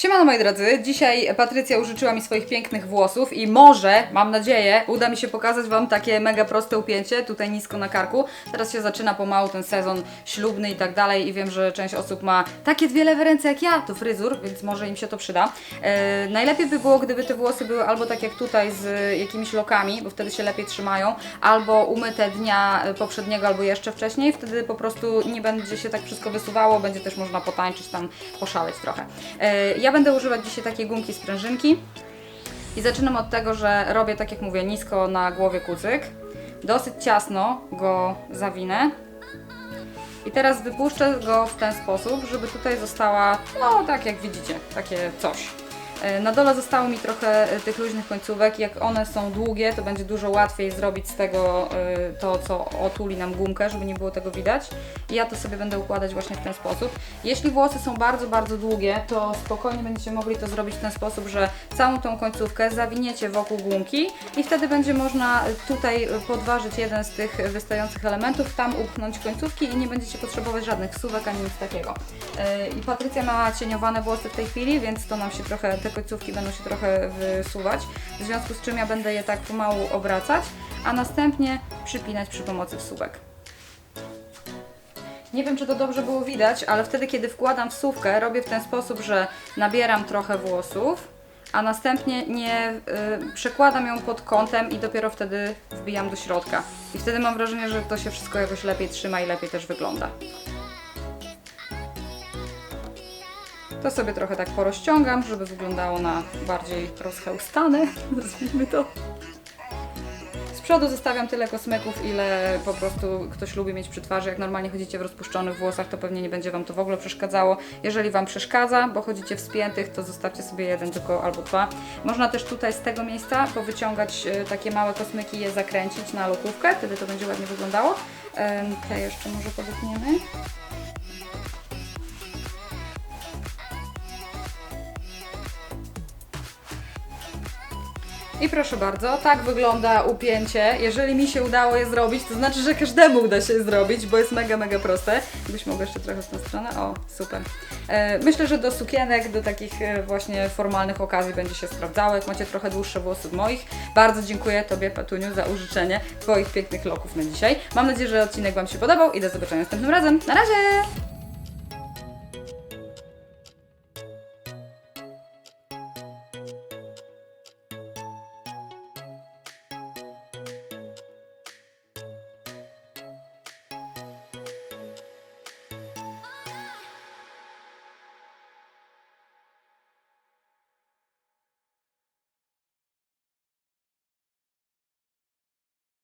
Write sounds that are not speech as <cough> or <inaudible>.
Siemano moi drodzy, dzisiaj Patrycja użyczyła mi swoich pięknych włosów i może, mam nadzieję, uda mi się pokazać Wam takie mega proste upięcie, tutaj nisko na karku. Teraz się zaczyna pomału ten sezon ślubny i tak dalej i wiem, że część osób ma takie dwie lewe ręce jak ja, to fryzur, więc może im się to przyda. E, najlepiej by było, gdyby te włosy były albo tak jak tutaj z jakimiś lokami, bo wtedy się lepiej trzymają, albo umyte dnia poprzedniego albo jeszcze wcześniej, wtedy po prostu nie będzie się tak wszystko wysuwało, będzie też można potańczyć tam, poszaleć trochę. E, Ja będę używać dzisiaj takiej gumki sprężynki i zaczynam od tego, że robię tak jak mówię, nisko na głowie kucyk. Dosyć ciasno go zawinę. I teraz wypuszczę go w ten sposób, żeby tutaj została, no tak jak widzicie, takie coś. E, Na dole zostało mi trochę e, tych luźnych końcówek. Jak one są długie, to będzie dużo łatwiej zrobić z tego e, to, co otuli nam gumkę, żeby nie było tego widać. Ja to sobie będę układać właśnie w ten sposób. Jeśli włosy są bardzo, bardzo długie, to spokojnie będziecie mogli to zrobić w ten sposób, że całą tą końcówkę zawiniecie wokół gumki i wtedy będzie można tutaj podważyć jeden z tych wystających elementów, tam upchnąć końcówki i nie będziecie potrzebować żadnych suwek ani nic takiego. I Patrycja ma cieniowane włosy w tej chwili, więc to nam się trochę, te końcówki będą się trochę wysuwać, w związku z czym ja będę je tak pomału obracać, a następnie przypinać przy pomocy wsówek. Nie wiem, czy to dobrze było widać, ale wtedy, kiedy wkładam wsówkę, robię w ten sposób, że nabieram trochę włosów, a następnie nie y, przekładam ją pod kątem i dopiero wtedy wbijam do środka. I wtedy mam wrażenie, że to się wszystko jakoś lepiej trzyma i lepiej też wygląda. To sobie trochę tak porozciągam, żeby wyglądało na bardziej rozchełstane, <laughs> nazwijmy to. Z przodu zostawiam tyle kosmeków, ile po prostu ktoś lubi mieć przy twarzy. Jak normalnie chodzicie w rozpuszczonych włosach, to pewnie nie będzie Wam to w ogóle przeszkadzało. Jeżeli Wam przeszkadza, bo chodzicie w spiętych, to zostawcie sobie jeden tylko albo dwa. Można też tutaj z tego miejsca powyciągać e, takie małe kosmyki i je zakręcić na lokówkę, wtedy to będzie ładnie wyglądało. Te jeszcze może podetniemy. I proszę bardzo, tak wygląda upięcie. Jeżeli mi się udało je zrobić, to znaczy, że każdemu uda się je zrobić, bo jest mega, mega proste. Gdybyś mogła jeszcze trochę w tę stronę. O, super. E, myślę, że do sukienek, do takich e, właśnie formalnych okazji będzie się sprawdzało. Jak macie trochę dłuższe włosy od moich. Bardzo dziękuję Tobie, Petuniu, za użyczenie Twoich pięknych loków na dzisiaj. Mam nadzieję, że odcinek Wam się podobał i do zobaczenia następnym razem. Na razie!